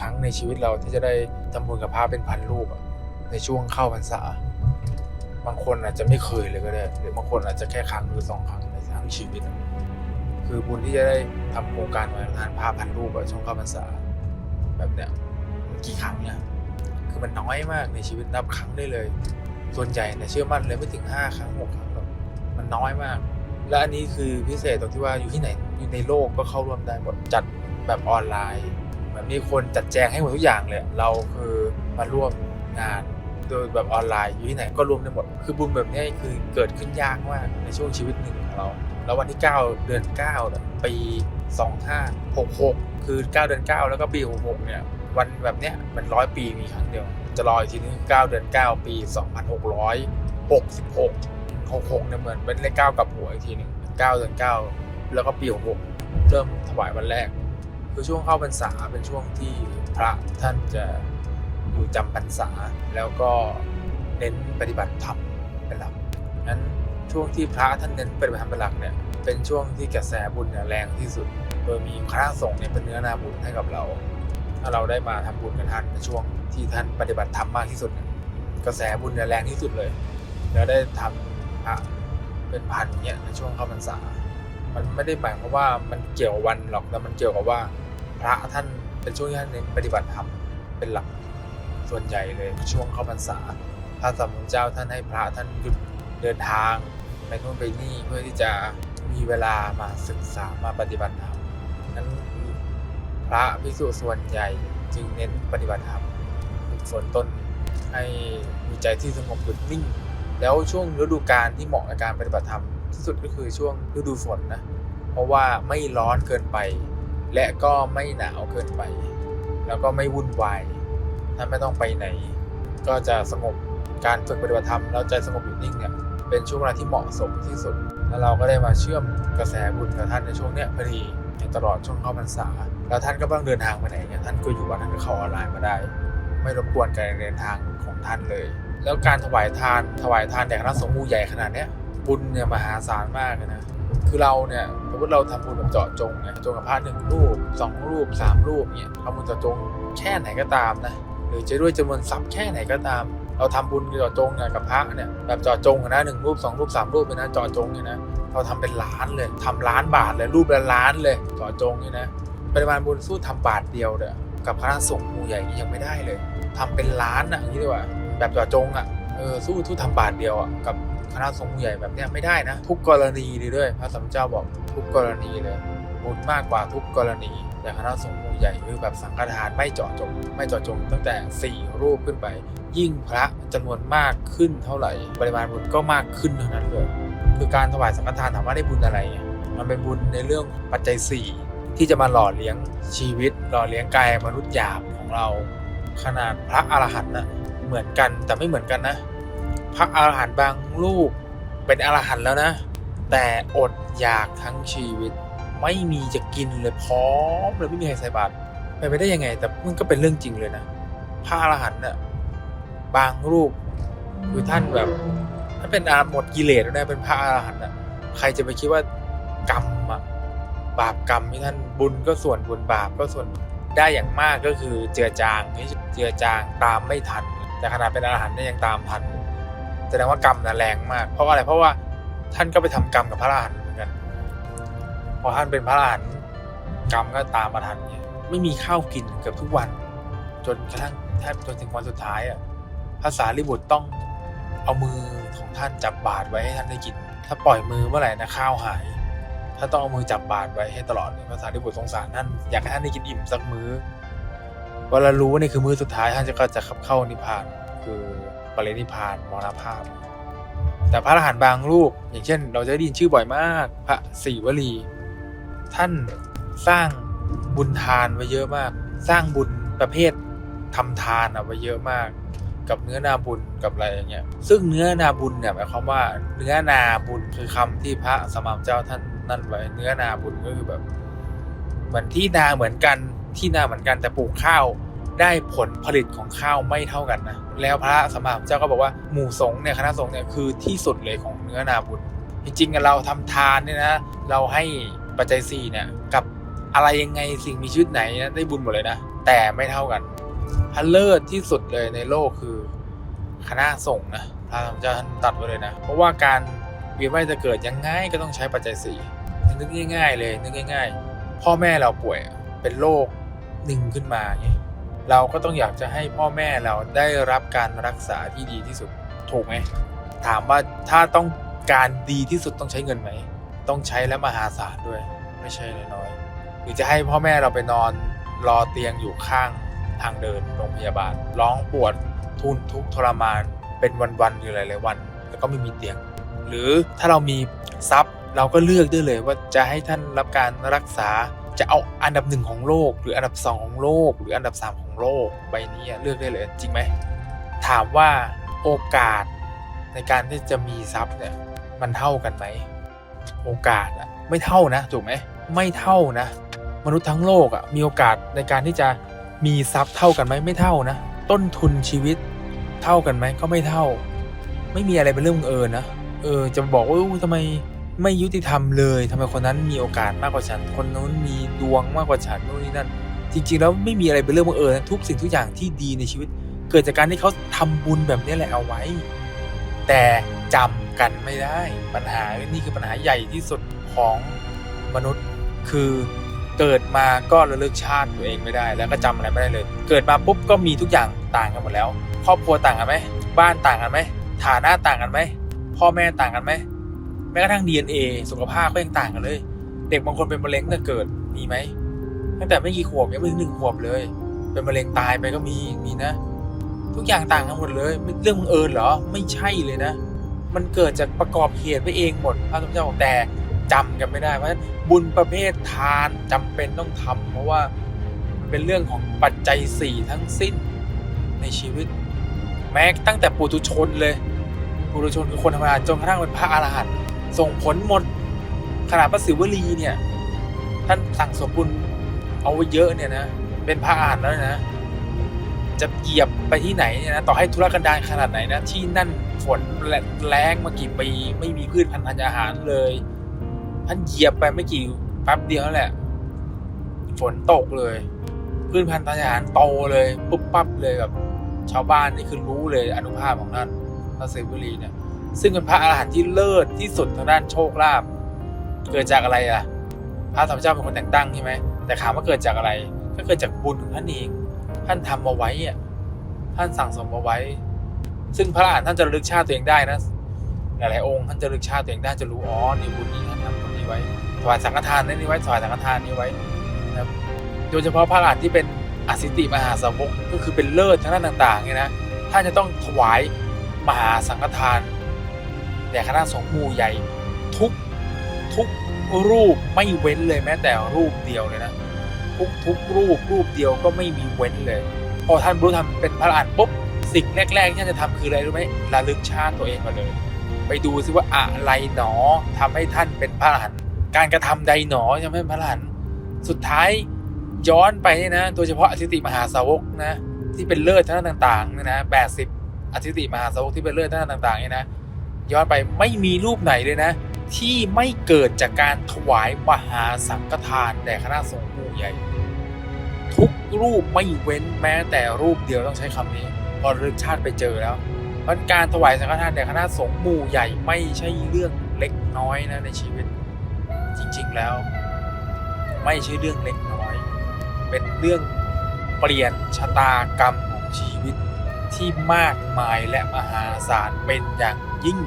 ครั้งในชีวิตเราที่จะได้ทำบุญกับพระเป็นพันรูปในช่วงเข้าพรรษา บางคนอาจจะไม่เคยเลยก็ได้ หรือบางคนอาจจะแค่ครั้งหรือสองครั้งในทั้งชีวิต คือบุญที่จะได้ทำโครงการวันทานพระพันรูปช่วงเข้าพรรษา แบบเนี้ยกี่ครั้งเนี่ยคือมันน้อยมากในชีวิตนับครั้งได้เลย ส่วนใหญ่เนี่ยเชื่อมั่นเลยไม่ถึงห้าครั้งหกครั้งหรอกมันน้อยมาก และอันนี้คือพิเศษตรงที่ว่าอยู่ที่ไหนอยู่ในโลกก็เข้าร่วมได้หมดจัดแบบออนไลน์ มือนมีคนจัดแจงให้หมดทุกอย่างเลย เราคือมาร่วมงานโดยแบบออนไลน์อยู่ที่ไหนก็รวมได้หมด คือบุญแบบนี้คือเกิดขึ้นยากมากในช่วงชีวิตหนึ่งของเรา แล้ววันที่ 9 เดือน9ปี2566 คือ 9 เดือน 9 แล้วก็ปี 66 เนี่ย วันแบบเนี้ยมันร้อยปีมีครั้งเดียว จะรออีกทีนึง9เดือน 9 ปี 2666 66เนี่ยเหมือนเป็นเลข9กับหัวอีกทีหนึง9เดือน 9 แล้วก็ปี 66 เริ่มถวายวันแรก คือช่วงเข้าพรรษาเป็นช่วงที่พระท่านจะอยู่จำพรรษา แล้วก็เน้นปฏิบัติธรรมเป็นหลักงั้นช่วงที่พระท่านเน้นปฏิบัติธรรมเป็นหลักเนี่ยเป็นช่วงที่กระแสบุญเนี่ยแรงที่สุด โดยมีคณะสงฆ์เนี่ยเป็นเนื้อนาบุญให้กับเรา ถ้าเราได้มาทำบุญกับท่านในช่วงที่ท่านปฏิบัติธรรมมากที่สุด กระแสบุญเนี่ยแรงที่สุดเลย แล้วได้ทำพระเป็นพันเนี่ยในช่วงเข้าพรรษา มันไม่ได้หมายความว่ามันเกี่ยววันหรอกแต่มันเกี่ยวกับว่า พระท่านเป็นช่วงที่ท่านเน้นปฏิบัติธรรมเป็นหลักส่วนใหญ่เลยช่วงเข้าพรรษาพระสัมมาสัมพุทธเจ้าท่านให้พระท่านหยุดเดินทางไปนู่นไปนี่เพื่อที่จะมีเวลามาศึกษามาปฏิบัติธรรมนั้นพระภิกษุส่วนใหญ่จึงเน้นปฏิบัติธรรมฝึกฝนตนให้มีใจที่สงบหยุดนิ่ง แล้วช่วงฤดูกาลที่เหมาะในการปฏิบัติธรรม ที่สุดก็คือช่วงฤดูฝนนะ เพราะว่าไม่ร้อนเกินไป และก็ไม่หนาวเกินไป แล้วก็ไม่วุ่นวายถ้าไม่ต้องไปไหน ก็จะสงบการฝึกปฏิบัติธรรมแล้วใจสงบอยู่นิ่งเนี่ยเป็นช่วงเวลาที่เหมาะสมที่สุด แล้วเราก็ได้มาเชื่อมกระแสบุญกับท่านในช่วงเนี้ยพอดีในตลอดช่วงเข้าพรรษา แล้วท่านก็ไม่ต้องเดินทางไปไหนเนี่ยท่านก็อยู่วัดท่านก็เข้าออนไลน์มาได้ ไม่รบกวนการเดินทางของท่านเลย แล้วการถวายทานถวายทานแด่คณะสงฆ์มูใหญ่ขนาดเนี้ย บุญเนี่ยมหาศาลมากเลยนะคือเราเนี่ยสมมติเราทำบุญแบบเจาะจงนี่ยจงกับพระหนึ่งรูปสองรูปสามรูปเนี่ยทำบุญเจาะจงแค่ไหนก็ตามนะหรือจะด้วยจำนวนทรัพย์แค่ไหนก็ตาม เราทำบุญเจาะจงเนี่ยกับพระเนี่ยแบบเจาะจงนะหนึ่งรูปสองรูปสามรูปเลยนะเจาะจงเนี่ยนะเราทำเป็นล้านเลยทำล้านบาทเลยรูปละล้านเลยเจาะจงเนี่ยนะปริมาณบุญสู้ทำบาทเดียวเนี่ยกับคณะสงฆ์มูใหญ่นี่ยังไม่ได้เลยทำเป็นล้านอะอย่างนี้ดีกว่าแบบเจาะจงอะเออสู้ทุกทำบาทเดียวอะกับ ณะสงฆ์ผู้ใหญ่แบบเนี้ยไม่ได้นะ ทุกกรณีเลยด้วยพระสัมมาสัมพุทธเจ้าบอกทุกกรณีเลยบุญมากกว่าทุกกรณีแต่คณะสงฆ์ใหญ่คือแบบสังฆทานไม่เจาะจง ไม่เจาะจงตั้งแต่ 4 รูปขึ้นไป ยิ่งพระจำนวนมากขึ้นเท่าไหร่ ปริมาณบุญก็มากขึ้นเท่านั้นเลยคือการถวายสังฆทานถามว่าได้บุญอะไร มันเป็นบุญในเรื่องปัจจัย 4 ที่จะมาหล่อเลี้ยงชีวิต หล่อเลี้ยงกายมนุษย์หยาบของเรา ขนาดพระอรหันต์นะเหมือนกันแต่ไม่เหมือนกันนะ พระอรหันต์บางรูปเป็นอรหันต์แล้วนะ แต่อดอยากทั้งชีวิต ไม่มีจะกินเลยพร้อมเลยไม่มีใครใส่บาตรไปไปได้ยังไง แต่มันก็เป็นเรื่องจริงเลยนะพระอรหันต์น่ะบางรูปคือท่านแบบถ้าเป็นอาหมดกิเลสแล้วนะเป็นพระอรหันต์น่ะใครจะไปคิดว่ากรรมอะบาปกรรมที่ท่านบุญก็ส่วนบุญบาปก็ส่วนได้อย่างมากก็คือเจือจางเจือจางตามไม่ทัน แต่ขนาดเป็นอรหันต์เนี่ยยังตามทัน แสดงว่ากรรมนะแรงมาก เพราะอะไรเพราะว่าท่านก็ไปทำกรรมกับพระอรหันต์เหมือนกันพอท่านเป็นพระอรหันต์กรรมก็ตามมาทันเนี่ยไม่มีข้าวกินเกือบทุกวัน จนกระทั่งแทบจนถึงวันสุดท้ายอะพระสารีบุตรต้องเอามือของท่านจับบาตรไว้ให้ท่านได้กิน ถ้าปล่อยมือเมื่อไหร่นะข้าวหายถ้าต้องเอามือจับบาตรไว้ให้ตลอดเลยพระสารีบุตรสงสารท่านอยากให้ท่านได้กินอิ่มสักมื้อเวลารู้ว่านี่คือมื้อสุดท้ายท่านจะก็จะขับเข้านิพพานคือ ปรินิพานมรณภาพ แต่พระอรหันต์บางรูป อย่างเช่น เราจะได้ยินชื่อบ่อยมาก พระศรีวลี ท่านสร้างบุญทานไว้เยอะมาก สร้างบุญประเภททำทานเอาไว้เยอะมาก กับเนื้อนาบุญกับอะไรอย่างเงี้ยซึ่งเนื้อนาบุญเนี่ยหมายความว่าเนื้อนาบุญคือคำที่พระสมามเจ้าท่านนั่นไว้เนื้อนาบุญก็คือแบบ เหมือนที่นาเหมือนกันที่นาเหมือนกันแต่ปลูกข้าว ได้ผลผลิตของข้าวไม่เท่ากันนะ แล้วพระสมมาเจ้าก็บอกว่าหมู่สงฆ์เนี่ยคณะสงฆ์เนี่ยคือที่สุดเลยของเนื้อนาบุญ จริงๆเราทำทานเนี่ยนะเราให้ปัจจัยสี่เนี่ยกับอะไรยังไงสิ่งมีชีวิตไหนนะได้บุญหมดเลยนะ แต่ไม่เท่ากันถ้าเลิศที่สุดเลยในโลกคือคณะสงฆ์นะพระธรรมเจ้าท่านตัดไว้เลยนะ เพราะว่าการเวียนว่ายจะเกิดยังไงก็ต้องใช้ปัจจัยสี่นึกง่าย ๆ เลยนึกง่าย ๆ พ่อแม่เราป่วยเป็นโรคหนึ่งขึ้นมาไงเเราก็ต้องอยากจะให้พ่อแม่เราได้รับการรักษาที่ดีที่สุดถูกไหมถามว่าถ้าต้องการดีที่สุดต้องใช้เงินไหม ต้องใช้และมหาศาลด้วย ไม่ใช่น้อยๆหรือจะให้พ่อแม่เราไปนอนรอเตียงอยู่ข้างทางเดินโรงพยาบาล ร้องปวดทุนทุกทรมาน เป็นวันๆอยู่หลายๆวัน แล้วก็ไม่มีเตียง หรือถ้าเรามีทรัพย์เราก็เลือกได้เลยว่าจะให้ท่านรับการรักษา จะเอาอันดับหนึ่งของโลก หรืออันดับสองของโลก หรืออันดับสามของโลกใบนี้เลือกได้เลยจริงไหมถามว่าโอกาสในการที่จะมีทรัพย์เนี่ยมันเท่ากันไหมโอกาสอะไม่เท่านะถูกไหมไม่เท่านะ มนุษย์ทั้งโลกอะมีโอกาสในการที่จะมีทรัพย์เท่ากันไหมไม่เท่านะ ต้นทุนชีวิตเท่ากันไหมก็ไม่เท่า ไม่มีอะไรเป็นเรื่องเอิญนะเออจะบอกว่าทำไม ไม่ยุติธรรมเลยทำไมคนนั้นมีโอกาสมากกว่าฉัน คนนู้นมีดวงมากกว่าฉันนู่นนี่นั่น จริงๆแล้วไม่มีอะไรเป็นเรื่องบังเอิญทุกสิ่งทุกอย่างที่ดีในชีวิต เกิดจากการที่เขาทำบุญแบบนี้แหละเอาไว้ แต่จำกันไม่ได้ปัญหานี่คือปัญหาใหญ่ที่สุดของมนุษย์คือเกิดมาก็ระลึกชาติตัวเองไม่ได้ แล้วก็จำอะไรไม่ได้เลย เกิดมาปุ๊บก็มีทุกอย่างต่างกันหมดแล้ว ครอบครัวต่างกันไหมบ้านต่างกันไหมฐานะต่างกันไหมพ่อแม่ต่างกันไหม แม้กระทั่ง DNA สุขภาพก็ยังต่างกันเลย เด็กบางคนเป็นมะเร็งตั้งแต่เกิดมีไหมตั้งแต่ไม่กี่ขวบยังไม่ถึงหนึ่งขวบเลย เป็นมะเร็งตายไปก็มีมีนะ ทุกอย่างต่างกันหมดเลยเรื่องบังเอิญเหรอไม่ใช่เลยนะ มันเกิดจากประกอบเหตุไปเองหมดพระพุทธเจ้าบอกแต่จำกันไม่ได้เพราะฉะนั้นบุญประเภททานจำเป็นต้องทำเพราะว่าเป็นเรื่องของปัจจัยสี่ทั้งสิ้นในชีวิต แม้ตั้งแต่ปุถุชนเลยปุถุชนคือคนธรรมดาจนกระทั่งเป็นพระอรหันต์ ส่งผลหมดขนาดพระศิวลีเนี่ย ท่านสั่งสมบุญเอาไว้เยอะเนี่ยนะ เป็นพระอรหันแล้วนะ จะเหยียบไปที่ไหนเนี่ยนะต่อให้ธุรกันดารขนาดไหนนะที่นั่นฝนแรงมากี่ปีไม่มีพืชพันธุ์ธัญญาหารเลยท่านเหยียบไปไม่กี่แป๊บเดียวแหละ ฝนตกเลย พืชพันธุ์ธัญญาหารโตเลยปุ๊บปั๊บเลยแบบชาวบ้านนี่คือรู้เลยอนุภาพของท่านพระเสวรีเนี่ย ซึ่งเป็นพระอรหันต์ที่เลิศที่สุดทางด้านโชคลาภเกิดจากอะไรล่ะ พระธรรมเจ้าเป็นคนแต่งตั้งใช่ไหมแต่ถามว่าเกิดจากอะไร ก็เกิดจากบุญของท่านเองท่านทำมาไว้อะท่านสั่งสมมาไว้ ซึ่งพระอรหันต์ท่านจะลึกชาติตัวเองได้นะหลายๆองค์ท่านจะลึกชาติตัวเองได้จะรู้อ๋อนี่บุญนี้ท่านทำบุญนี้ไว้ถวายสังฆทานนี่ไว้ถวายสังฆทานนี้ไว้นะครับโดยเฉพาะพระอรหันต์ที่เป็นอสิติมหาสาวกก็คือเป็นเลิศทางด้านต่างๆเนี่ยนะท่านจะต้องถวายมหาสังฆทาน แด่คณะสงฆ์หมู่ใหญ่ทุกทุกรูปไม่เว้นเลยแม้แต่รูปเดียวเลยนะทุกทุกรูปรูปเดียวก็ไม่มีเว้นเลย พอท่านรรลุธรรมเป็นพระอรหันต์ปุ๊บสิ่งแรกๆที่ท่านจะทำคืออะไรรู้ไหมระลึกชาติตัวเองมาเลย ไปดูซิว่าอะไรหนอทำให้ท่านเป็นพระอรหันต์การกระทำใดหนอทำให้เป็นพระอรหันต์สุดท้ายย้อนไปเนี่ยนะ โดยเฉพาะอธิติมหาสาวกนะที่เป็นเลิศท่านต่างๆเนี่ยนะแปดสิบอธิติมหาสาวกที่เป็นเลิศท่านต่างๆเนี่ยนะ ย้อนไปไม่มีรูปไหนเลยนะ ที่ไม่เกิดจากการถวายมหาสังฆทานแด่คณะสงฆ์หมู่ใหญ่ ทุกรูปไม่เว้นแม้แต่รูปเดียวต้องใช้คำนี้พอรึกชาติไปเจอแล้วมันการถวายสังฆทานแด่คณะสงฆ์หมู่ใหญ่ไม่ใช่เรื่องเล็กน้อยนะในชีวิต จริงๆแล้ว ไม่ใช่เรื่องเล็กน้อย เป็นเรื่องเปลี่ยนชะตากรรมของชีวิต ที่มากมายและมหาศาลเป็นอย่างยิ่ง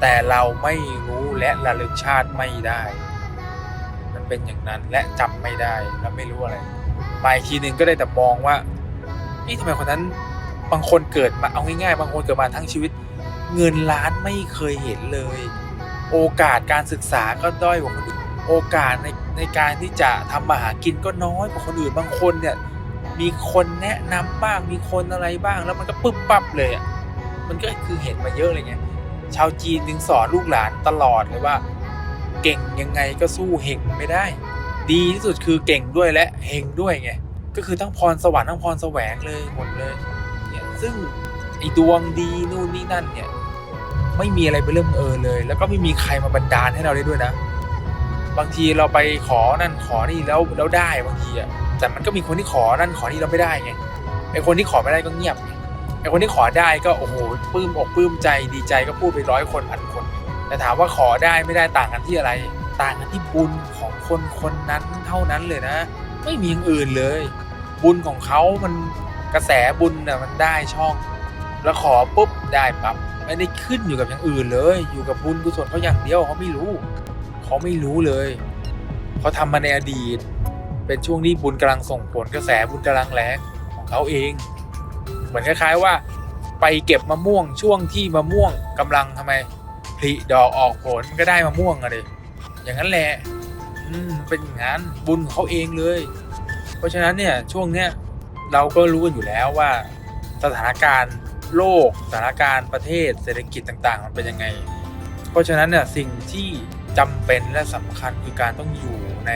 แต่เราไม่รู้และระลึกชาติไม่ได้ มันเป็นอย่างนั้นและจำไม่ได้และไม่รู้อะไรมาอีกทีหนึ่งก็ได้แต่มองว่านี่ทำไมคนนั้นบางคนเกิดมาเอาง่ายๆ บางคนเกิดมาทั้งชีวิต เงินล้านไม่เคยเห็นเลย โอกาสการศึกษาก็ด้อยกว่าคนอื่นโอกาสในในการที่จะทำมาหากินก็น้อยกว่าคนอื่นบางคนเนี่ย มีคนแนะนำบ้างมีคนอะไรบ้าง แล้วมันก็ปึ๊บปั๊บเลยอะมันก็คือเห็นมาเยอะเลยไงชาวจีนถึงสอนลูกหลานตลอดเลยว่า เก่งยังไงก็สู้เฮงไม่ได้ ดีที่สุดคือเก่งด้วยและเฮงด้วยไงก็คือทั้งพรสวรรค์ทั้งพรแสวงเลยหมดเลยเนี่ยซึ่งไอ้ดวงดีนู่นนี่นั่นเนี่ยไม่มีอะไรเป็นเรื่องเออเลย แล้วก็ไม่มีใครมาบันดาลให้เราได้ด้วยนะ บางทีเราไปขอนั่นขอนี่แล้วแล้วได้บางทีอะ แต่มันก็มีคนที่ขอนั่นขอนี่เราไม่ได้ไงไอคนที่ขอไม่ได้ก็เงียบไงไอคนที่ขอได้ก็โอ้โหปลื้มอกปลื้มใจดีใจก็พูดไปร้อยคนพันคน แต่ถามว่าขอได้ไม่ได้ต่างกันที่อะไร ต่างกันที่บุญของคนคนนั้นเท่านั้นเลยนะ ไม่มีอย่างอื่นเลย บุญของเขามันกระแสบุญน่ะมันได้ช่อง แล้วขอปุ๊บได้ปั๊บไม่ได้ขึ้นอยู่กับอย่างอื่นเลย อยู่กับบุญกุศลเขาอย่างเดียวเขาไม่รู้ เขาไม่รู้เลย เขาทำมาในอดีต เป็นช่วงที่บุญกำลังส่งผลกระแสบุญกำลังแรงของเขาเอง เหมือนคล้ายๆว่า ไปเก็บมะม่วงช่วงที่มะม่วงกำลังทำไมผลิดอกออกผลมันก็ได้มะม่วงอะดิอย่างนั้นแหละอืมเป็นอย่างนั้นบุญของเขาเองเลย เพราะฉะนั้นเนี่ยช่วงเนี้ยเราก็รู้กันอยู่แล้วว่า สถานการณ์โลกสถานการณ์ประเทศเศรษฐกิจต่างๆ มันเป็นยังไง เพราะฉะนั้นเนี่ยสิ่งที่จำเป็นและสำคัญคือการต้องอยู่ใน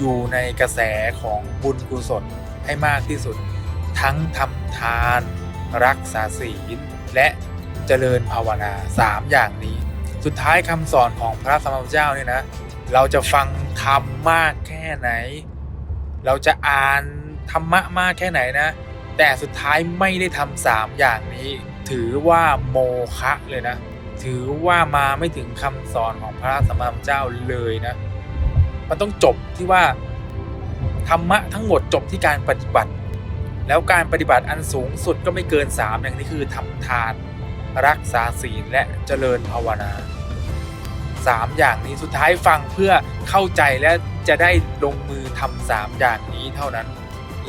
อยู่ในกระแสของบุญกุศลให้มากที่สุด ทั้งทำทาน รักษาศีล และเจริญภาวนาสามอย่างนี้ สุดท้ายคำสอนของพระสัมมาสัมพุทธเจ้าเนี่ยนะ เราจะฟังธรรมมากแค่ไหน เราจะอ่านธรรมะมากแค่ไหนนะ แต่สุดท้ายไม่ได้ทำสามอย่างนี้ ถือว่าโมฆะเลยนะ ถือว่ามาไม่ถึงคำสอนของพระสัมมาสัมพุทธเจ้าเลยนะ มันต้องจบที่ว่าธรรมะทั้งหมดจบที่การปฏิบัติ แล้วการปฏิบัติอันสูงสุดก็ไม่เกินสามอย่างนี้คือทำทาน รักษาศีลและเจริญภาวนาสามอย่างนี้สุดท้ายฟังเพื่อเข้าใจและจะได้ลงมือทำสามอย่างนี้เท่านั้น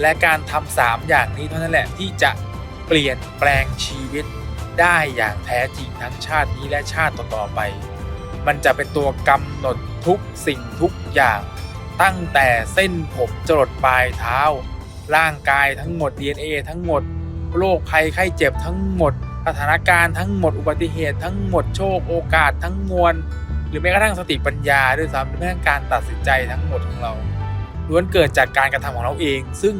และการทำสามอย่างนี้เท่านั้นแหละที่จะเปลี่ยนแปลงชีวิตได้อย่างแท้จริงทั้งชาตินี้และชาติต่อๆไป มันจะเป็นตัวกำหนด ทุกสิ่งทุกอย่าง ตั้งแต่เส้นผมจรดปลายเท้า ร่างกายทั้งหมด DNA ทั้งหมดโรคภัยไข้เจ็บทั้งหมดสถานการณ์ทั้งหมดอุบัติเหตุทั้งหมดโชคโอกาสทั้งมวลหรือแม้กระทั่งสติปัญญาด้วยซ้ำหรือแม้กระทั่งการตัดสินใจทั้งหมดของเราล้วนเกิดจากการกระทำของเราเอง ซึ่ง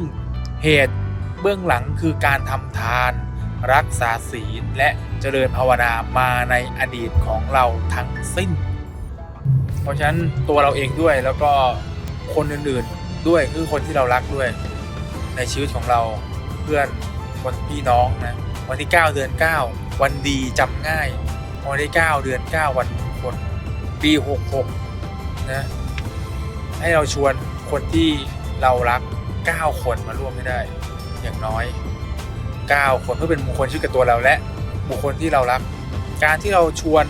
เหตุเบื้องหลังคือการทำทาน รักษาศีลและเจริญภาวนามาในอดีตของเราทั้งสิ้น เพราะฉะนั้นตัวเราเองด้วยแล้วก็คนอื่นๆด้วยคือคนที่เรารักด้วย ในชีวิตของเราเพื่อนคนพี่น้องนะวันที่ 9 เดือน 9 วันดีจำง่ายวันที่ 9 เดือน 9 วันคลปี 66 นะ ให้เราชวนคนที่เรารัก 9 คนมาร่วมไม่ได้ อย่างน้อย 9 คนเพื่อเป็นมงคลชีวิตกับตัวเราและบุคคลที่เรารัก การที่เราชวน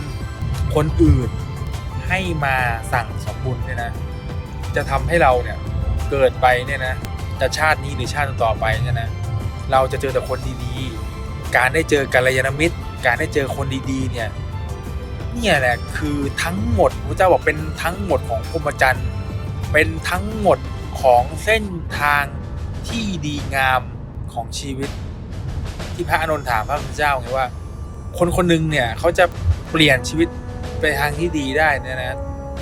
คนอื่น ให้มาสั่งสมบุญเนี่ยนะ จะทำให้เราเนี่ยเกิดไปเนี่ยนะจะชาตินี้หรือชาติต่อไปเนี่ยนะเราจะเจอแต่คนดีๆ การได้เจอกัลยาณมิตร การได้เจอคนดีๆ เนี่ยเนี่ยแหละคือทั้งหมดพระเจ้าบอกเป็นทั้งหมดของพรหมจรรย์เป็นทั้งหมดของเส้นทางที่ดีงามของชีวิต ที่พระอานนท์ถามพระพุทธเจ้าไงว่า คนคนหนึ่งเนี่ยเขาจะเปลี่ยนชีวิต ไปทางที่ดีได้เนี่ยนะ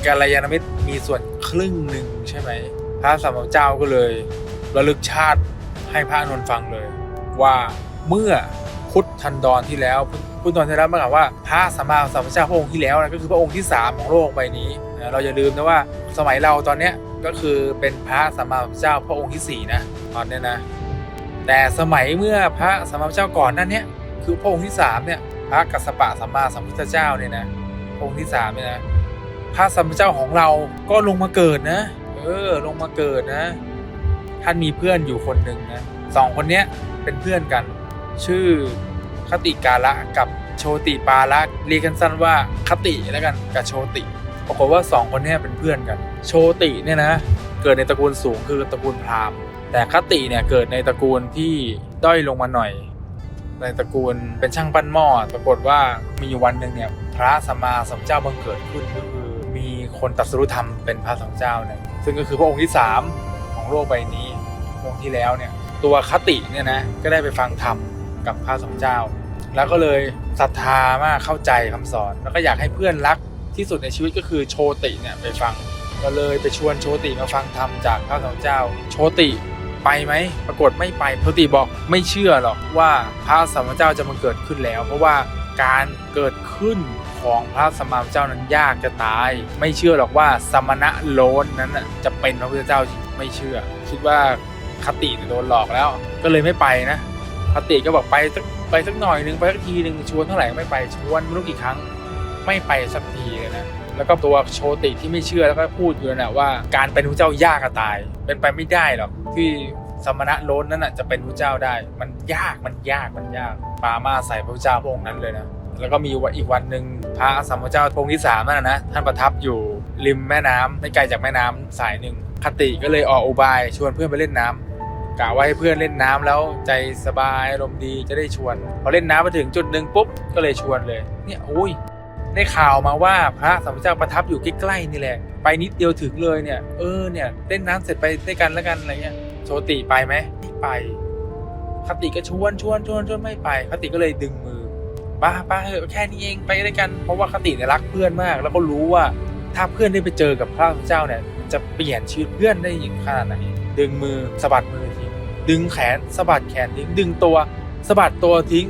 กัลยาณมิตรมีส่วนครึ่งหนึ่งใช่ไหม พระสัมมามเจ้าก็เลยระลึกชาติให้พระนนท์ฟังเลย ว่าเมื่อพุทธันดรที่แล้วพุทธันดรที่แล้วหมายความว่าพระสัมมาสัมพุทธเจ้าพระองค์ที่แล้วนะก็คือพระองค์ที่สามของโลกใบนี้เราอย่าลืมนะว่าสมัยเราตอนเนี้ยก็คือเป็นพระสัมมาสัมพุทธเจ้าพระองค์ที่สี่นะตอนเนี้ยนะแต่สมัยเมื่อพระสัมมาสัมพุทธเจ้าก่อนนั้นเนี้ยคือพระองค์ที่สามเนี่ยพระกัสสปะสัมมาสัมพุทธเจ้าเนี่ยนะ องค์ที่สามเนี่ยนะพระสัมมาสัมพุทธเจ้าของเราก็ลงมาเกิดนะ เออ ลงมาเกิดนะ ท่านมีเพื่อนอยู่คนหนึ่งนะสองคนเนี้ยเป็นเพื่อนกัน ชื่อคติกาละกับโชติปาละเรียกกันสั้นว่าคติแล้วกันกับโชติปรากฏว่าสองคนเนี้ยเป็นเพื่อนกัน โชติเนี่ยนะเกิดในตระกูลสูงคือตระกูลพราหมณ์แต่คติเนี่ยเกิดในตระกูลที่ด้อยลงมาหน่อย ในตระกูลเป็นช่างปั้นหม้อปรากฏว่ามีอยู่วันหนึ่งเนี่ยพระสัมมาสัมพุทธเจ้าบังเกิดขึ้นก็คือมีคนตรัสรู้ธรรมเป็นพระสัมพุทธเจ้าเนี่ยซึ่งก็คือพระองค์ที่สามของโลกใบนี้องค์ที่แล้วเนี่ยตัวคติเนี่ยนะก็ได้ไปฟังธรรมกับพระสัมพุทธเจ้า แล้วก็เลยศรัทธามากเข้าใจคำสอน แล้วก็อยากให้เพื่อนรักที่สุดในชีวิตก็คือโชติเนี่ยไปฟังก็เลยไปชวนโชติมาฟังธรรมจากพระสมมาสัมพุทธเจ้า โชติ ไปไหมปรากฏไม่ไปโชติบอกไม่เชื่อหรอกว่าพระสัมมาเจ้าจะมาเกิดขึ้นแล้ว เพราะว่าการเกิดขึ้นของพระสัมมาเจ้านั้นยากจะตาย ไม่เชื่อหรอกว่าสมณะโลนนั้นน่ะจะเป็นพระพุทธเจ้าไม่เชื่อ คิดว่าคติโดนหลอกแล้ว ก็เลยไม่ไปนะคติก็บอกไปสักไปสักหน่อยหนึ่งไปสักทีหนึ่งชวนเท่าไหร่ไม่ไปชวนไม่รู้กี่ครั้ง ไม่ไปสักทีเลยนะ แล้วก็ตัวโชติที่ไม่เชื่อแล้วก็พูดอยู่นะว่า การเป็นพระเจ้ายากอะตาย เป็นไปไม่ได้หรอกที่สมณะโล้นนั้นจะเป็นพระเจ้าได้ มันยากมันยากมันยากปามาใส่พระเจ้าพระองค์นั้นเลยนะแล้วก็มีวันอีกวันหนึ่งพระสัมมาเจ้าพระองค์ที่สามนั่นนะนะท่านประทับอยู่ริมแม่น้ำไม่ไกลจากแม่น้ำสายหนึ่งคติก็เลยออกอุบายชวนเพื่อนไปเล่นน้ำกะว่าให้เพื่อนเล่นน้ำแล้วใจสบายอารมณ์ดีจะได้ชวน พอเล่นน้ำมาถึงจุดหนึ่งปุ๊บก็เลยชวนเลย เนี่ยอุ้ย ได้ข่าวมาว่าพระสัมมาเจ้าประทับอยู่ใกล้ๆนี่แหละ ไปนิดเดียวถึงเลยเนี่ย เออเนี่ยเล่นน้ำเสร็จไปด้วยกันแล้วกันอะไรเงี้ยโชติไปไหมไม่ไปคติก็ชวนชวนชวนชวนไม่ไปคติก็เลยดึงมือป้าป้าเถอะแค่นี้เองไปด้วยกันเพราะว่าคติเนี่ยรักเพื่อนมาก แล้วก็รู้ว่าถ้าเพื่อนได้ไปเจอกับพระพุทธเจ้าเนี่ยจะเปลี่ยนชีวิตเพื่อนได้อย่างขนาดไหนดึงมือสะบัดมือทิ้งดึงแขนสะบัดแขนทิ้งดึงตัวสะบัดตัวทิ้ง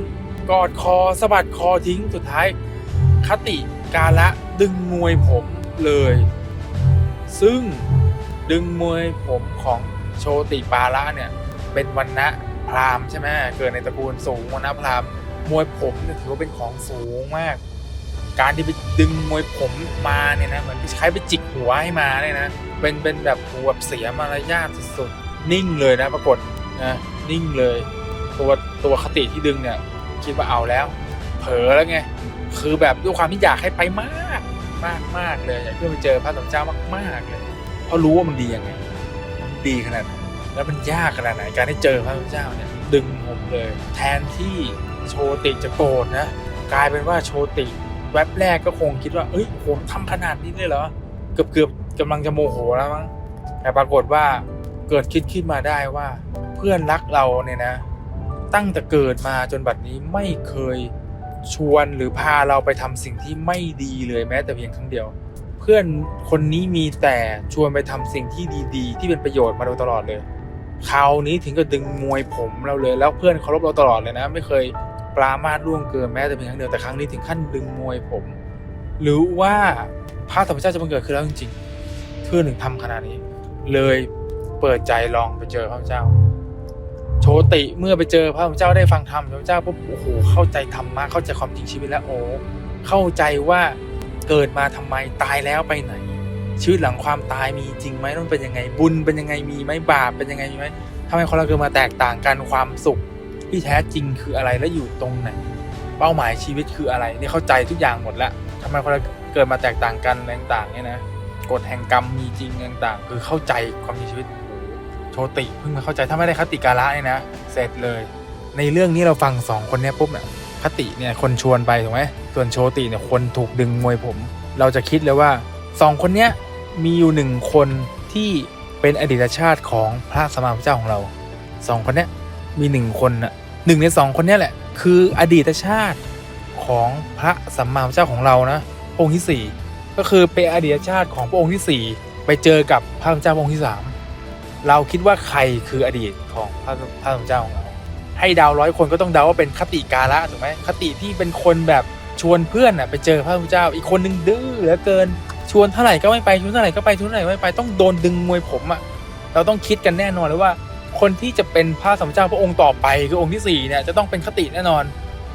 กอดคอสะบัดคอทิ้งสุดท้าย คติกาละดึงมวยผมเลย ซึ่งดึงมวยผมของโชติปาละเนี่ยเป็นวันณะพราหมณ์ใช่ไหมเกิดในตระกูลสูงวันณะพราหมณ์มวยผมเนี่ยถือว่าเป็นของสูงมาก การที่ไปดึงมวยผมมาเนี่ยนะเหมือนไปใช้ไปจิกหัวให้มาเนี่ยนะเป็นเป็นแบบหัวเสียมารยาทสุดๆนิ่งเลยนะปรากฏนะนิ่งเลย ตัวตัวคติที่ดึงเนี่ยคิดว่าเอาแล้ว เผลอแล้วไง คือแบบด้วยความที่อยากให้ไปมากมากมากเลยอยากเพื่อไปเจอพระสมเจ้ามากมากๆเลย เพราะรู้ว่ามันดียังไงมันดีขนาดไหนแล้วมันยากขนาดไหนการได้เจอพระสมเจ้าเนี่ยดึงผมเลย แทนที่โชติจะโกรธนะกลายเป็นว่าโชติแว็บแรกก็คงคิดว่า เอ้ยผมทำขนาดนี้เลยเหรอเกือบเกือบกำลังจะโมโหแล้วมั้งแต่ปรากฏว่าเกิดคิดขึ้นมาได้ว่า เพื่อนรักเราเนี่ยนะ ตั้งแต่เกิดมาจนบัดนี้ไม่เคย ชวนหรือพาเราไปทำสิ่งที่ไม่ดีเลยแม้แต่เพียงครั้งเดียว เพื่อนคนนี้มีแต่ชวนไปทำสิ่งที่ดีๆ ที่เป็นประโยชน์มาโดยตลอดเลยคราวนี้ถึงกับดึงมวยผมเราเลย แล้วเพื่อนเคารพเราตลอดเลยนะ ไม่เคยปรามาสล่วงเกินแม้แต่เพียงครั้งเดียวแต่ครั้งนี้ถึงขั้นดึงมวยผม หรือว่าพระธรรมชาติจะบังเกิดขึ้นแล้วจริงๆเพื่อนถึงทำขนาดนี้ เลยเปิดใจลองไปเจอพระเจ้า โชติเมื่อไปเจอพระพุทธเจ้าได้ฟังธรรมพระพุทธเจ้าปุ๊บโอ้โหเข้าใจธรรมะเข้าใจความจริงชีวิตแล้วโอ้เข้าใจว่าเกิดมาทำไมตายแล้วไปไหน ชีวิตหลังความตายมีจริงไหมต้องเป็นยังไงบุญเป็นยังไงมีไหมบาปเป็นยังไงมีไหมทำไมคนเราเกิดมาแตกต่างกันความสุขที่แท้จริงคืออะไรและอยู่ตรงไหน เป้าหมายชีวิตคืออะไรนี่เข้าใจทุกอย่างหมดแล้วทำไมคนเราเกิดมาแตกต่างกันต่างๆเนี่ยนะกฎแห่งกรรมมีจริงต่างๆ คือเข้าใจความมีชีวิต โชติเพิ่งมาเข้าใจถ้าไม่ได้คติการะเนี่ยนะเสร็จเลย ในเรื่องนี้เราฟังสองคนเนี้ยปุ๊บเนี่ยคติเนี่ยคนชวนไปถูกไหมส่วนโชติเนี่ยคนถูกดึงมวยผม เราจะคิดเลยว่าสองคนเนี้ยมีอยู่หนึ่งคนที่เป็นอดีตชาติของพระสมมาพุทธเจ้าของเราสองคนเนี้ยมีหนึ่งคนน่ะหนึ่งในสองคนเนี้ยแหละ คืออดีตชาติของพระสัมมาพุทธเจ้าของเรานะองค์ที่สี่ก็คือเป็นอดีตชาติของพระองค์ที่สี่ไปเจอกับพระพุทธเจ้าองค์ที่สาม เราคิดว่าใครคืออดีตของพระพระสมเจ้าของเราให้เดาวร้อยคนก็ต้องเดาว่าเป็นคติกาละถูกไหมคติที่เป็นคนแบบชวนเพื่อนอะไปเจอพระพุทธเจ้า อีกคนนึงดื้อเหลือเกิน ชวนเท่าไหร่ก็ไม่ไปชวนเท่าไหร่ก็ไปชวนเท่าไหร่ก็ไม่ไปต้องโดนดึงมวยผมอะเราต้องคิดกันแน่นอนเลยว่า คนที่จะเป็นพระสมเจ้าพระองค์ต่อไปคือองค์ที่สี่เนี่ยจะต้องเป็นคติแน่นอน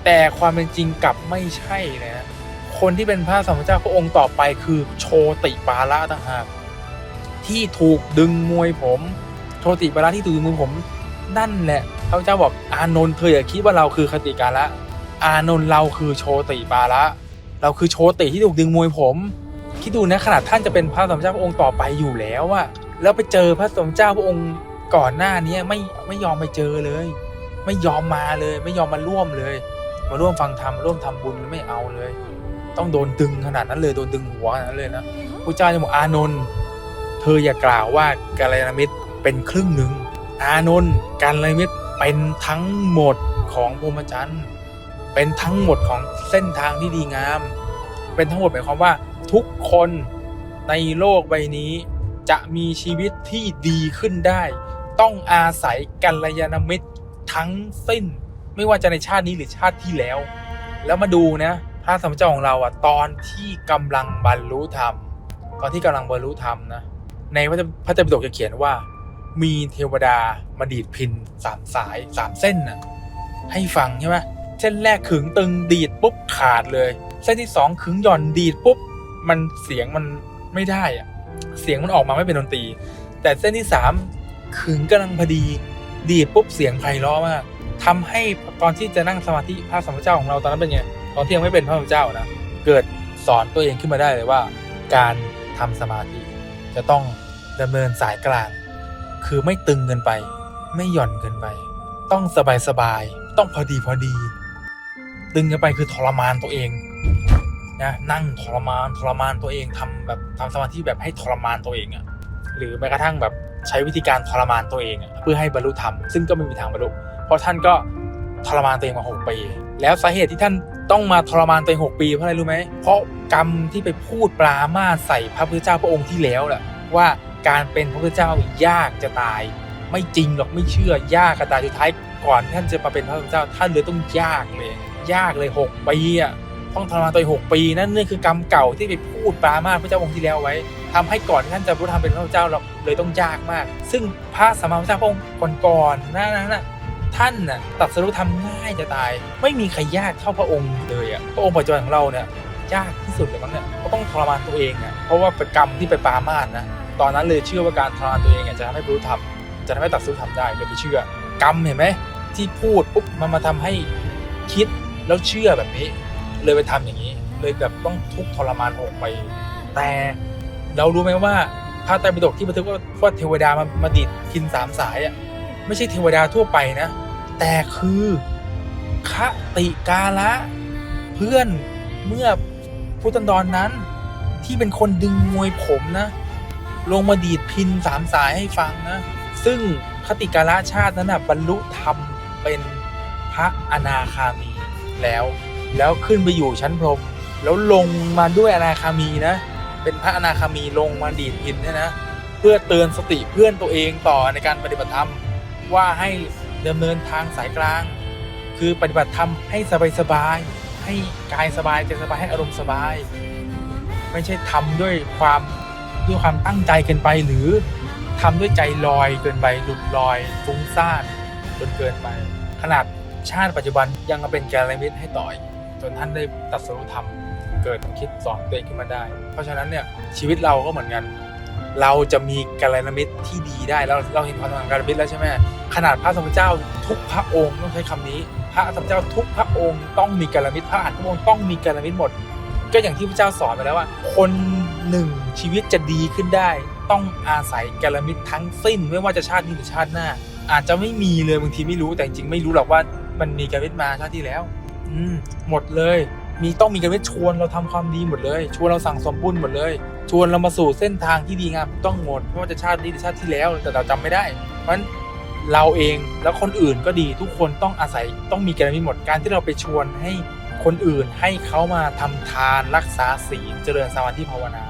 แต่ความเป็นจริงกลับไม่ใช่นะฮะคนที่เป็นพระสมเจ้าพระองค์ต่อไปคือโชติปาละต่างหาก ที่ถูกดึงมวยผมโชติปาระที่ถูกดึงมวยผม นั่นแหละพระเจ้าบอกอานนท์เธออย่าคิดว่าเราคือคติกาละอานนท์เราคือโชติปาละเราคือโชติที่ถูกดึงมวยผม คิดดูนะขนาดท่านจะเป็นพระสมเจ้าพระองค์ต่อไปอยู่แล้วอะแล้วไปเจอพระสมเจ้าพระองค์ก่อนหน้านี้ไม่ไม่ยอมไปเจอเลย ไม่ยอมมาเลย ไม่ยอมมาร่วมเลย มาร่วมฟังธรรมร่วมทำบุญไม่เอาเลย ต้องโดนดึงขนาดนั้นเลยโดนดึงหัวขนาดนั้นเลยนะพระเจ้าจะบอกอานนท์ ธออย่ากล่าวว่ากาลยาณมิตรเป็นครึ่งหนึ่ง อานนท์การละมิตรเป็นทั้งหมดของพรหมจรรย์เป็นทั้งหมดของเส้นทางที่ดีงาม เป็นทั้งหมดหมายความว่า ทุกคนในโลกใบนี้ จะมีชีวิตที่ดีขึ้นได้ ต้องอาศัยกัลยาณมิตรทั้งสิ้น ไม่ว่าจะในชาตินี้หรือชาติที่แล้ว แล้วมาดูนะพระสัมมาเจ้าของเราอะตอนที่กำลังบรรลุธรรม ตอนที่กำลังบรรลุธรรมนะ ในพระพระไตรปิฎกจะเขียนว่า มีเทวดามาดีดพินสามสายสามเส้นน่ะให้ฟังใช่ไหมเส้นแรกขึงตึงดีดปุ๊บขาดเลย เส้นที่สองขึงหย่อนดีดปุ๊บมันเสียงมันไม่ได้อะเสียงมันออกมาไม่เป็นดนตรี แต่เส้นที่สามขึงกำลังพอดี ดีดปุ๊บเสียงไพเราะมากทำให้ตอนที่จะนั่งสมาธิพระสัมมาเจ้าของเราตอนนั้นเป็นไงตอนที่ยังไม่เป็นพระสัมมาเจ้านะเกิดสอนตัวเองขึ้นมาได้เลยว่า การทำสมาธิจะต้อง ดำเนินสายกลาง คือไม่ตึงเกินไป ไม่หย่อนเกินไป ต้องสบายสบายๆต้องพอดีพอดี ตึงเกินไปคือทรมานตัวเองนะนั่งทรมานทรมานตัวเองทำแบบทำสมาธิแบบให้ทรมานตัวเองอะหรือแม้กระทั่งแบบใช้วิธีการทรมานตัวเองอเพื่อให้บรรลุธรรมซึ่งก็ไม่มีทางบรรลุเพราะท่านก็ทรมานตัวเองมาหกปีแล้วสาเหตุที่ท่านต้องมาทรมานตัวเองหกปีเพราะอะไรรู้ไหมเพราะกรรมที่ไปพูดปรามาใส่พระพุทธเจ้าพระองค์ที่แล้วแหละว่าการเป็นพระพุทธเจ้ายากจะตาย ไม่จริงหรอกไม่เชื่อยากกระตายสุดท้ายก่อนท่านจะมาเป็นพระพุทธเจ้าท่านเลยต้องยากเลย ยากเลยหกปีอะต้องทรมานตัวหกปีนั่นนี่คือกรรมเก่าที่ไปพูดปรามาพระเจ้าองค์ที่แล้วไว้ทำให้ก่อนที่ท่านจะรรลุธรรมเป็นพระพุทธเจ้าเราเลยต้องยากมาก ซึ่งพระสัมมาสัมพุทธเจ้าพระองค์ก่อนๆนั้นน่ะท่านน่ะตัดสรู้ทำง่ายจะตาย ไม่มีใครยากเท่าพระองค์เลยอะพระองค์ปัจจุบันของเราเนี่ยยากที่สุดเลยมั้งเนี่ยก็ต้องทรมานตัวเองอะเพราะว่าเป็นกรรมที่ไปปามาสนะ ตอนนั้นเลยเชื่อว่าการทรมานตัวเองจะทำให้บรรลุธรรมจะทำให้ตัดสู้ทำได้เลยไปเชื่อกรรมเห็นไหมที่พูดปุ๊บมันมาทำให้คิดแล้วเชื่อแบบนี้ เลยไปทำอย่างนี้ เลยแบบต้องทุกข์ทรมานออกไป แต่เรารู้ไหมว่าพระไตรปิฎกที่บันทึกว่าว่าเทวดามามาดีดพินสามสายอะไม่ใช่เทวดาทั่วไปนะ แต่คือคติกาละ เพื่อนเมื่อพุทธันดรนนั้นที่เป็นคนดึงมวยผมนะ ลงมาดีดพินสามสายให้ฟังนะ ซึ่งคติกาลชาตินั้นนะบรรลุธรรมเป็นพระอนาคามีแล้ว แล้วขึ้นไปอยู่ชั้นพรม แล้วลงมาด้วยอนาคามีนะ เป็นพระอนาคามีลงมาดีดพินเนี่ยนะ เพื่อเตือนสติเพื่อนตัวเองต่อในการปฏิบัติธรรมว่าให้ดำเนินทางสายกลาง คือปฏิบัติธรรมให้สบายสบายให้กายสบายใจสบายให้อารมณ์สบาย ไม่ใช่ทำด้วยความ ด้วยความตั้งใจเกินไปหรือทำด้วยใจลอยเกินไปหลุดลอยฟุ้งซ่านจนเกินไป ขนาดชาติปัจจุบันยังมาเป็นแกลมิตให้ต่อยจนท่านได้ตัดสรุธรรม เกิดคิดสอนตัวเองขึ้นมาได้ เพราะฉะนั้นเนี่ยชีวิตเราก็เหมือนกัน เราจะมีกัลยามิตรที่ดีได้เราเราเห็นความสำคัญกัลยามิตรแล้วใช่ไหมขนาดพระสมเจ้าทุกพระองค์ต้องใช้คำนี้ พระสมเจ้าทุกพระองค์ต้องมีกัลยามิตรพระอันต์ทุกองค์ต้องมีกัลยามิตรหมด ก็อย่างที่พระเจ้าสอนไปแล้วว่า คน หนึ่งชีวิตจะดีขึ้นได้ ต้องอาศัยกัลยามิตรทั้งสิ้น ไม่ว่าจะชาตินี้หรือชาติหน้า อาจจะไม่มีเลยบางทีไม่รู้แต่จริงไม่รู้หรอกว่ามันมีกัลยามิตรมาชาติที่แล้ว อืมหมดเลย มีต้องมีกัลยามิตรชวนเราทำความดีหมดเลย ชวนเราสั่งสมบุญหมดเลย ชวนเรามาสู่เส้นทางที่ดีงามต้องหมดไม่ว่าจะชาตินี้หรือชาติที่แล้ว แต่เราจำไม่ได้ เพราะฉะนั้นเราเองแล้วคนอื่นก็ดีทุกคนต้องอาศัยต้องมีกัลยามิตรหมดการที่เราไปชวนให้คนอื่นให้เขามาทำทานรักษาศีลเจริญสมาธิภาวนา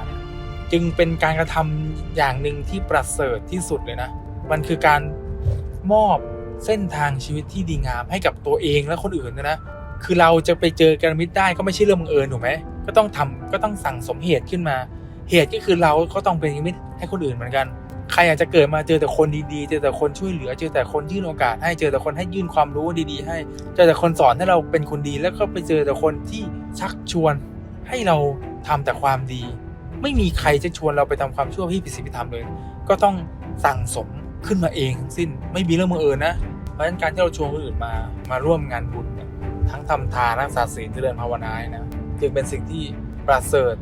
จึงเป็นการกระทำอย่างหนึ่งที่ประเสริฐที่สุดเลยนะ มันคือการมอบเส้นทางชีวิตที่ดีงามให้กับตัวเองและคนอื่นนะนะ คือเราจะไปเจอกัลยาณมิตรได้ก็ไม่ใช่เรื่องบังเอิญถูกไหม ก็ต้องทำก็ต้องสั่งสมเหตุขึ้นมา เหตุก็คือเราก็ต้องเป็นกัลยาณมิตรให้คนอื่นเหมือนกัน ใครอยาจจะเกิดมาเจอแต่คนดีๆ เจอแต่คนช่วยเหลือ เจอแต่คนยื่นโอกาสให้ เจอแต่คนให้ยื่นความรู้ดีๆ ให้ เจอแต่คนสอนให้เราเป็นคนดี แล้วก็ไปเจอแต่คนที่ชักชวนให้เราทำแต่ความดี ไม่มีใครจะชวนเราไปทำความชั่วที่ผิดศีลผิดธรรมเลย ก็ต้องสั่งสมขึ้นมาเองทั้งสิ้น ไม่มีเรื่องบังเอิญนะ เพราะฉะนั้นการที่เราชวนคนอื่นมามาร่วมงานบุญทั้งทำทานรักษาศีลเจริญภาวนาเนี่ยนะจึงเป็นสิ่งที่ประเสริฐ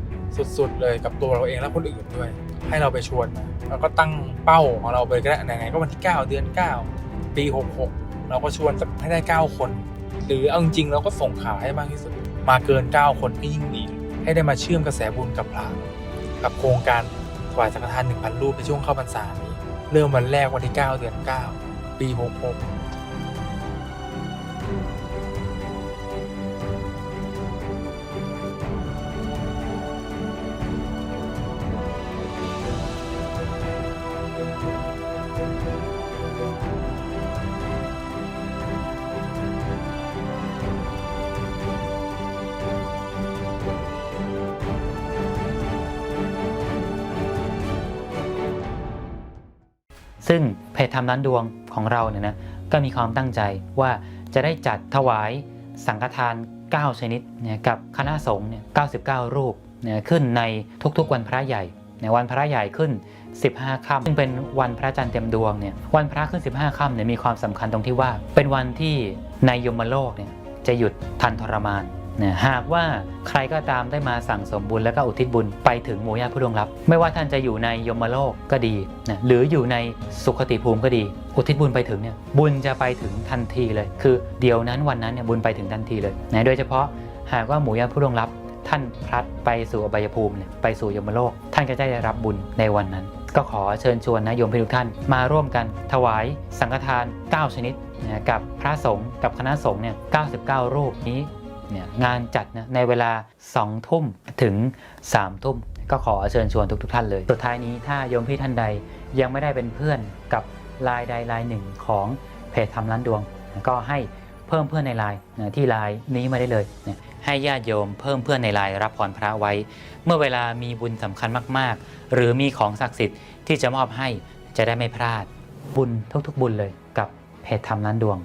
สุดๆ เลยกับตัวเราเองและคนอื่นด้วย ให้เราไปชวนนะแล้วก็ตั้งเป้าของเราไปก็ได้ไหนๆก็วันที่ 9 เดือน 9 ปี 66 เราก็ชวนให้ได้ 9 คน หรือเอาจริงๆเราก็ส่งข่าวให้มากที่สุด มาเกิน 9 คนก็ยิ่งดีให้ได้มาเชื่อมกระแสบุญกับพระ กับโครงการถวายสังฆทาน1,000รูปในช่วงเข้าพรรษานี้ เริ่มวันแรกวันที่ 9 เดือน 9 ปี 66 ซึ่งเพจทำร้านดวงของเราเนี่ยนะก็มีความตั้งใจว่าจะได้จัดถวายสังฆทาน 9 ชนิดเนี่ยกับคณะสงฆ์เนี่ย99 รูปเนี่ยขึ้นในทุกๆวันพระใหญ่ในวันพระใหญ่ขึ้น 15ค่ำซึ่งเป็นวันพระจันทร์เต็มดวงเนี่ยวันพระขึ้น 15ค่ำเนี่ยมีความสำคัญตรงที่ว่า เป็นวันที่ในยมโลกเนี่ยจะหยุดทันทรมาน นะหากว่าใครก็ตามได้มาสั่งสมบุญแล้วก็อุทิศบุญไปถึงหมู่ญาติผู้ล่วงลับ ไม่ว่าท่านจะอยู่ในยมโลกก็ดีนะหรืออยู่ในสุขติภูมิก็ดี อุทิศบุญไปถึงเนี่ยบุญจะไปถึงทันทีเลย คือเดี๋ยวนั้นวันนั้นเนี่ยบุญไปถึงทันทีเลยนะโดยเฉพาะหากว่าหมู่ญาติผู้ล่วงลับ ท่านพลัดไปสู่อบายภูมิเนี่ยไปสู่ยมโลก ท่านก็จะได้รับบุญในวันนั้น ก็ขอเชิญชวนนะโยมพี่ทุกท่านมาร่วมกันถวายสังฆทาน 9 ชนิดนะกับพระสงฆ์กับคณะสงฆ์เนี่ย99 รูปนี้ เนี่ยงานจัดนะในเวลา 2 ทุ่มถึง 3 ทุ่ม ก็ขอเชิญชวนทุกทท่านเลย สุดท้ายนี้ถ้าโยมพี่ท่านใดยังไม่ได้เป็นเพื่อนกับลน์ใดลน์หนึ่งของเพจทำร้านดวง ก็ให้เพิ่มเพื่อนในไลน์นะที่ไลน์นี้มาได้เลยนะให้ญาติโยมเพิ่มเพื่อนในไลน์รับพรพระไว้ เมื่อเวลามีบุญสำคัญมาก ๆ หรือมีของศักดิ์สิทธิ์ที่จะมอบให้จะได้ไม่พลาดบุญทุกๆบุญเลยกับเพจทำร้านดวง